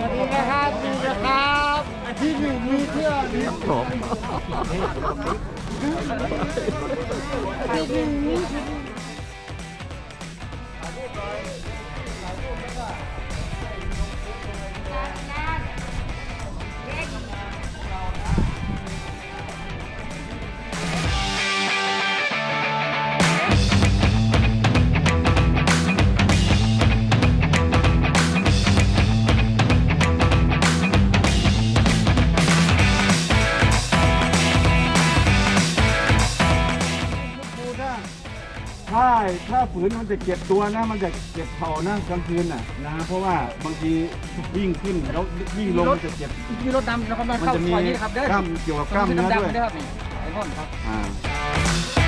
วัสดีนะครับดีนะครับที่หนึ่งมีเพื่อนครับผมที่หนึ่มีถ่เลยถ่าย ฝืนมันจะเจ็บตัวนะ มันจะเจ็บเข่านะกลางคืนน่ะนะเพราะว่าบางทีวิ่งขึ้นแล้ววิ่งลงมันจะเจ็บ มีรถดำนะครับมันเข้าจะมีซอยนี้นะครับเด้อกล้ามเกี่ยวกับกล้ามเนื้อดำด้วยๆนะครับนี่ไอ้พ่นครับ อ่า